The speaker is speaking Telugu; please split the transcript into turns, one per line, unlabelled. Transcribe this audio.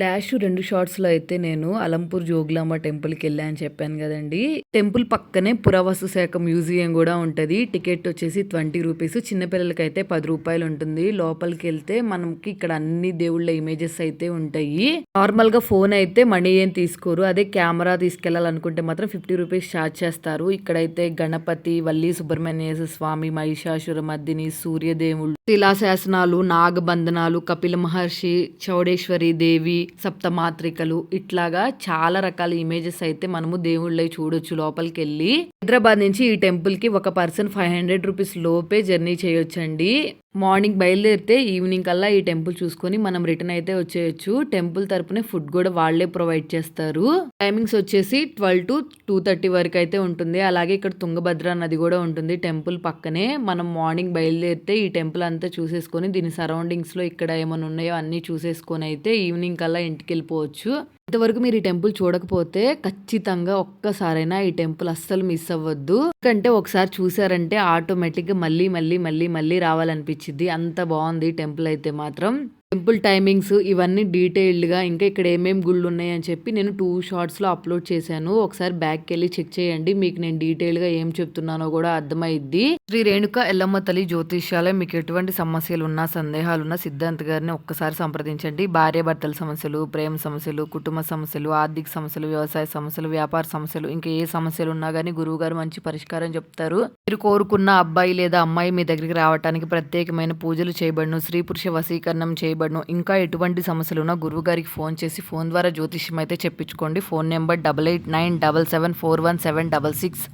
లాస్ట్ రెండు షార్ట్స్లో అయితే నేను అలంపూర్ జోగులాంబ టెంపుల్కి వెళ్ళా అని చెప్పాను కదండి. టెంపుల్ పక్కనే పురావస్తు శాఖ మ్యూజియం కూడా ఉంటది. టికెట్ వచ్చేసి ట్వంటీ రూపీస్. చిన్నపిల్లలకి అయితే పది రూపాయలు ఉంటుంది. లోపలికి వెళ్తే మనకి ఇక్కడ అన్ని దేవుళ్ళ ఇమేజెస్ అయితే ఉంటాయి. నార్మల్గా ఫోన్ అయితే మనీ ఏం తీసుకోరు. అదే కెమెరా తీసుకెళ్ళాలనుకుంటే మాత్రం ఫిఫ్టీ రూపీస్ ఛార్జ్ చేస్తారు. ఇక్కడైతే గణపతి వల్లి సుబ్రహ్మణ్యేశ్వర స్వామి మహిషాసుర మర్దిని సూర్యదేవుళ్ళు శిలాశాసనాలు నాగబంధనాలు కపిల మహర్షి చౌడేశ్వరి దేవి సప్తమాత్రికలు. ఇట్లాగా చాలా రకాల ఇమేజెస్ అయితే మనము దేవుళ్ళై చూడొచ్చు లోపలికి వెళ్ళి హైదరాబాద్ నుంచి ఈ టెంపుల్కి ఒక పర్సన్ ఫైవ్ హండ్రెడ్ రూపీస్ లోపే జర్నీ చేయొచ్చండి. మార్నింగ్ బయలుదేరితే ఈవినింగ్ కల్లా ఈ టెంపుల్ చూసుకొని మనం రిటర్న్ అయితే వచ్చేయచ్చు. టెంపుల్ తరపునే ఫుడ్ కూడా వాళ్ళే ప్రొవైడ్ చేస్తారు. టైమింగ్స్ వచ్చేసి ట్వెల్వ్ టు టూ థర్టీ వరకు అయితే ఉంటుంది. అలాగే ఇక్కడ తుంగభద్ర నది కూడా ఉంటుంది టెంపుల్ పక్కనే. మనం మార్నింగ్ బయలుదేరితే ఈ టెంపుల్ అంతా చూసేసుకొని దీని సరౌండింగ్స్లో ఇక్కడ ఏమైనా ఉన్నాయో అన్ని చూసేసుకొని అయితే ఈవినింగ్ కల్లా ఇంటికి వెళ్ళిపోవచ్చు. ఇంతవరకు మీరు ఈ టెంపుల్ చూడకపోతే ఖచ్చితంగా ఒక్కసారైనా ఈ టెంపుల్ అస్సలు మిస్ అవ్వద్దు. ఎందుకంటే ఒకసారి చూసారంటే ఆటోమేటిక్గా మళ్ళీ మళ్ళీ మళ్ళీ మళ్ళీ రావాలనిపించింది. అంత బాగుంది టెంపుల్ అయితే మాత్రం. టెంపుల్ టైమింగ్స్ ఇవన్నీ డీటెయిల్డ్గా ఇంకా ఇక్కడ ఏమేమి గుళ్ళు ఉన్నాయని చెప్పి నేను టూ షార్ట్స్లో అప్లోడ్ చేశాను. ఒకసారి బ్యాక్కి వెళ్ళి చెక్ చేయండి. మీకు నేను డీటెయిల్గా ఏం చెప్తున్నానో కూడా అర్థమైద్ది. శ్రీ రేణుక ఎల్లమ్మ తల్లి జ్యోతిష్యాలయం మీకు ఎటువంటి సమస్యలు ఉన్నా సందేహాలు ఉన్నా సిద్ధాంత్ గారిని ఒక్కసారి సంప్రదించండి. భార్యాభర్తల సమస్యలు ప్రేమ సమస్యలు కుటుంబ సమస్యలు ఆర్థిక సమస్యలు వ్యవసాయ సమస్యలు వ్యాపార సమస్యలు ఇంకా ఏ సమస్యలు ఉన్నా కానీ గురువు గారు మంచి పరిష్కారం చెప్తారు. మీరు కోరుకున్న అబ్బాయి లేదా అమ్మాయి మీ దగ్గరికి రావడానికి ప్రత్యేకమైన పూజలు చేయబడును. స్త్రీ పురుష వశీకరణం చేయబడును. ఇంకా ఎటువంటి సమస్యలు ఉన్నా గురువు గారికి ఫోన్ చేసి ఫోన్ ద్వారా జ్యోతిష్యం అయితే చెప్పించుకోండి. Phone number double eight nine double seven four one seven double six.